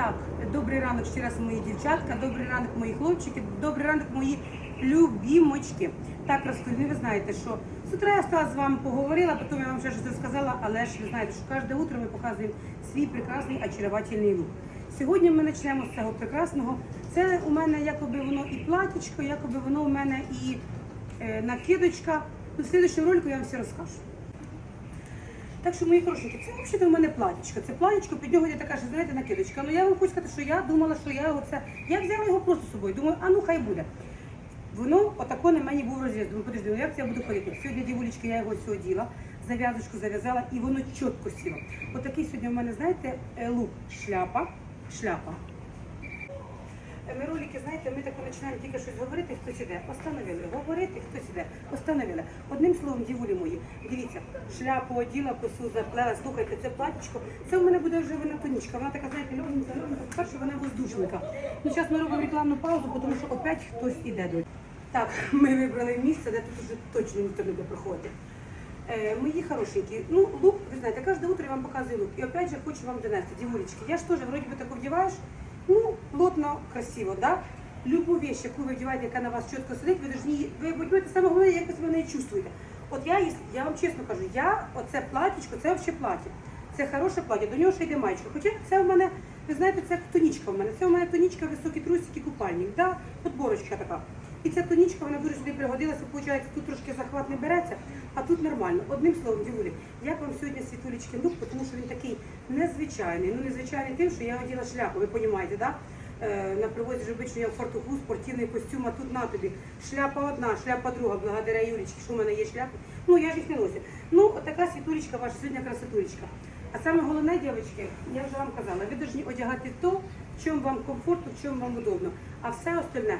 Так, добрий ранок ще раз, мої дівчатка, добрий ранок, мої хлопчики, добрий ранок, мої любімочки. Так, Ростові, ви знаєте, що з утра я стала з вами поговорила, потім я вам ще щось розказала, але ж ви знаєте, що кожне утро ми показуємо свій прекрасний очаровательний лук. Сьогодні ми почнемо з цього прекрасного. Це у мене якоби воно і платічко, якоби воно у мене і е, накидочка. Ну, в слідчому ролику я вам все розкажу. Так що, мої хорошенькі, це взагалі у мене платічко. Це платічко, під нього є така, що знаєте, накидочка. Ну я вам хочу сказати, що я думала, що я його це. Я взяла його просто з собою. Думаю, а ну хай буде. Воно отако на мені був розріз. Думаю, подожди, ну як це я буду ходити? Сьогодні дівулечки, я його все оділа, зав'язочку зав'язала і воно чітко сіло. Отакий сьогодні у мене, знаєте, е, лук, шляпа, шляпа. Е, Ми ролики, знаєте, ми так починаємо тільки щось говорити, хтось іде. Остановили. Говорити, хтось іде. Остановили. Одним словом, дівулі мої, дивіться, шляпу оділа, косу заплела, слухайте, це платічко. Це в мене буде вже вона тонічка. Вона така, знаєте, легенька, легенька. По-перше, вона воздушника. Ну, зараз ми робимо рекламну паузу, тому що опять хтось іде до. Так, ми вибрали місце, де тут вже точно ніхто не буде проходити. Е, мої хорошенькі, ну лук, ви знаєте, кожне утро я вам показую лук. І опять же хочу вам донести, дівулечки. Я ж теж вроді би так вдіваєш, ну, плотно, красиво, да? Любу вещь, яку ви вдіваєте, яка на вас чітко сидить, ви должні, ви будете саме головне, як ви себе в неї чувствуєте. От я, я вам чесно кажу, я оце платічко, це взагалі плаття. Це хороше плаття, до нього ще йде маєчка. Хоча це в мене, ви знаєте, це тонічка в мене. Це в мене тонічка, високі трусики, купальник, да? подборочка така. І ця тонічка, вона дуже сюди пригодилася, виходить, тут трошки захват не береться, а тут нормально. Одним словом, дівулі, як вам сьогодні світулечки лук, тому що він такий незвичайний. Ну, незвичайний тим, що я оділа шляпу, ви розумієте, да? Е, на привозі ж я в фартуху, спортивний костюм, а тут на тобі. Шляпа одна, шляпа друга, благодаря Юлічці, що в мене є шляпи. Ну, я ж їх не носю. Ну, отака світулечка ваша, сьогодні красотулечка. А саме головне, дівчатки, я вже вам казала, ви повинні одягати то, в чому вам комфортно, в чому вам удобно. А все остальне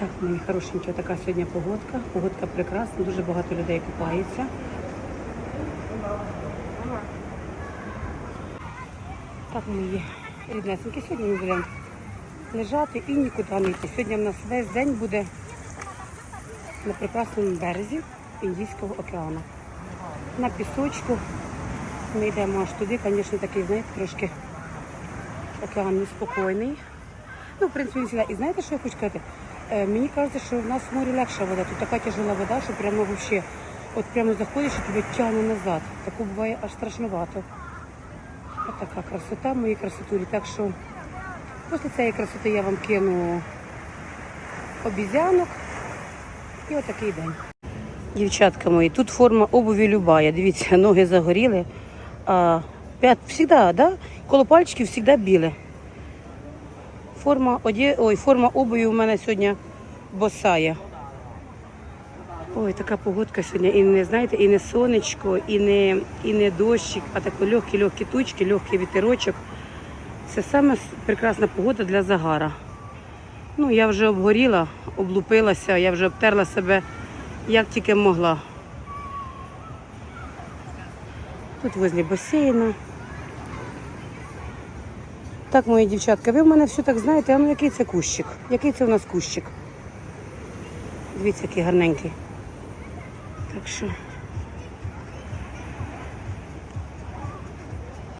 так, мої хорошенькі, така сьогодні погодка. Погодка прекрасна, дуже багато людей купається. Так, мої ріднесенькі, сьогодні ми будемо лежати і нікуди не йти. Сьогодні в нас весь день буде на прекрасному березі Індійського океану. На пісочку. Ми йдемо аж туди, звісно, такий, знаєте, трошки океан неспокійний. Ну, в принципі, він завжди. І знаєте, що я хочу сказати? Е, мені кажеться, що в нас в морі легша вода. Тут така тяжела вода, що прямо вообще, от прямо заходиш і тебе тягне назад. Таку буває аж страшновато. Така красота, мої красотулі. Так що після цієї красоти я вам кину обізянок. І отакий день. Дівчатка мої, тут форма обуві любая. Дивіться, ноги загоріли. А п'ят завжди, да? коло пальчиків завжди біле. Форма оді... Ой, форма обуві у мене сьогодні босая. Ой, така погодка сьогодні. І не знаєте, і не сонечко, і не, і не дощик, а такі легкі, легкі тучки, легкий вітерочок. Це саме прекрасна погода для загара. Ну, я вже обгоріла, облупилася, я вже обтерла себе як тільки могла. Тут возле басейну. Так, мої дівчатка, ви в мене все так знаєте, а ну який це кущик? Який це у нас кущик? Дивіться, який гарненький. Так що